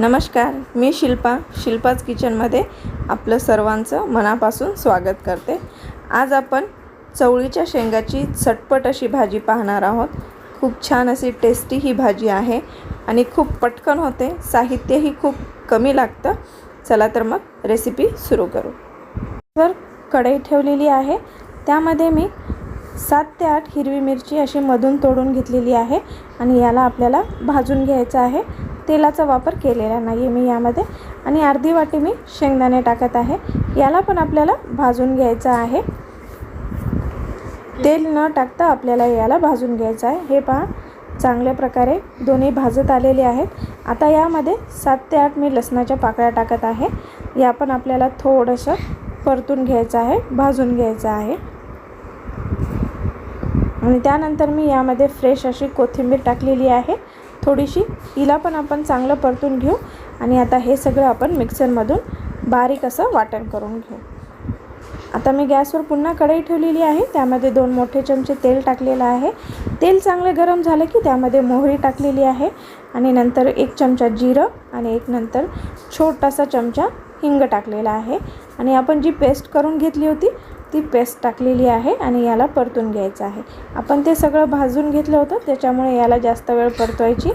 नमस्कार मी शिल्पा शिल्पाच किचनमध्ये आपलं सर्वांचं मनापासून स्वागत करते. आज आपण चवळीच्या शेंगाची चटपट अशी भाजी पाहणार आहोत. खूप छान अशी टेस्टी ही भाजी आहे आणि खूप पटकन होते साहित्यही खूप कमी लागतं. चला तर मग रेसिपी सुरू करू. तर कढई ठेवलेली आहे त्यामध्ये मी सात ते आठ हिरवी मिरची अशी मधून तोडून घेतलेली आहे आणि याला आपल्याला भाजून घ्यायचं आहे. तेलाचा वापर केलेला नाही आहे मी यामध्ये. आणि अर्धी वाटी मी शेंगदाणे टाकत आहे. याला पण आपल्याला भाजून घ्यायचं आहे. तेल न टाकता आपल्याला याला भाजून घ्यायचं आहे. हे पहा चांगल्या प्रकारे दोन्ही भाजत आलेले आहेत. आता यामध्ये सात ते आठ मी लसणाच्या पाकळ्या टाकत आहे. या पण आपल्याला थोडंसं परतून घ्यायचं आहे भाजून घ्यायचं आहे. आणि त्यानंतर मी यामध्ये फ्रेश अशी कोथिंबीर टाकलेली आहे. थोडीशी हिला पण आपण चांगलं परतून घेऊ आणि आता हे सगळं आपण मिक्सरमधून बारीक असं वाटण करून घेऊ. आता मी गॅसवर पुन्हा कढई ठेवलेली आहे त्यामध्ये दोन मोठे चमचे तेल टाकलेलं आहे. तेल चांगलं गरम झालं की त्यामध्ये मोहरी टाकलेली आहे आणि नंतर एक चमचा जिरं आणि एक नंतर छोटासा चमचा हिंग टाकलेला आहे. आणि आपण जी पेस्ट करून घेतली होती ती पेस्ट टाकलेली आहे आणि याला परतून घ्यायचं आहे. आपण ते सगळं भाजून घेतलं होतं त्याच्यामुळे याला जास्त वेळ परतवायची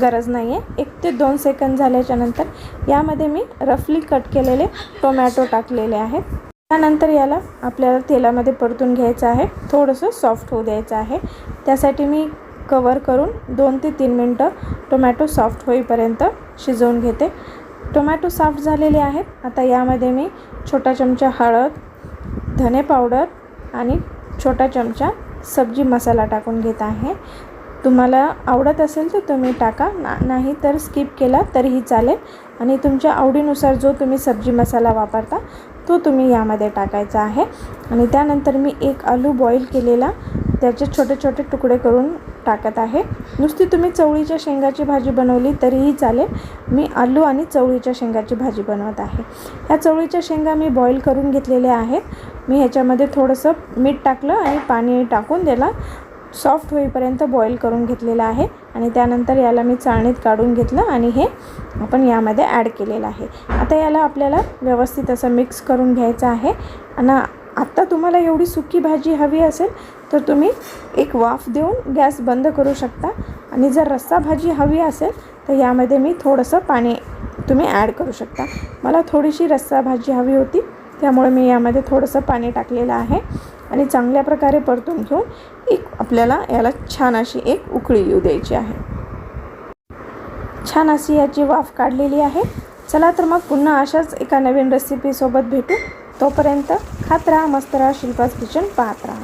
गरज नाही आहे एक ते दोन सेकंद झाल्याच्यानंतर यामध्ये मी रफली कट केलेले टोमॅटो टाकलेले आहेत. त्यानंतर याला आपल्याला तेलामध्ये परतून घ्यायचं आहे. थोडंसं सॉफ्ट होऊ द्यायचं आहे. त्यासाठी मी कवर करून दोन ते तीन मिनटं टोमॅटो सॉफ्ट होईपर्यंत शिजवून घेते. टोमॅटो सॉफ्ट झालेले आहेत. आता यामध्ये मी छोटा चमचा हळद धने पावडर आणि छोटा चमचा सब्जी मसाला टाकून घेत आहे. तुम्हाला आवडत असेल तर तुम्ही टाका. ना नाही तर स्किप केला तरीही चालेल. आणि तुमच्या आवडीनुसार जो तुम्ही सब्जी मसाला वापरता तो तुम्ही यामध्ये टाकायचा आहे. आणि त्यानंतर मी एक आलू बॉईल केलेला त्याचे छोटे छोटे तुकडे करून टाकत आहे. नुसती तुम्ही चवळीच्या शेंगाची भाजी बनवली तरीही चालेल. मी आलू आणि चवळीच्या शेंगाची भाजी बनवत आहे. ह्या चवळीच्या शेंगा मी बॉईल करून घेतलेल्या आहेत. मी ह्याच्यामध्ये थोडंसं मीठ टाकलं आणि पाणी टाकून त्याला सॉफ्ट होईपर्यंत बॉईल करून घेतलेलं आहे. आणि त्यानंतर याला मी चाळणीत काढून घेतलं आणि हे आपण यामध्ये ॲड केलेलं आहे. आता याला आपल्याला व्यवस्थित असं मिक्स करून घ्यायचं आहे. आणि आत्ता तुम्हाला एवढी सुकी भाजी हवी असेल तर तुम्ही एक वाफ देऊन गॅस बंद करू शकता. आणि जर रस्सा भाजी हवी असेल तर यामध्ये मी थोडंसं पाणी तुम्ही ॲड करू शकता. मला थोडीशी रस्सा भाजी हवी होती त्यामुळे मी यामध्ये थोडंसं पाणी टाकलेलं आहे. आणि चांगल्या प्रकारे परतून घेऊन एक आपल्याला याला छान अशी एक उकळी येऊ द्यायची आहे. छान अशी याची वाफ काढलेली आहे. चला तर मग पुन्हा अशाच एका नवीन रेसिपीसोबत भेटू. तोपर्यंत खात राहा मस्त राहा शिल्पाज किचन पाहत राहा.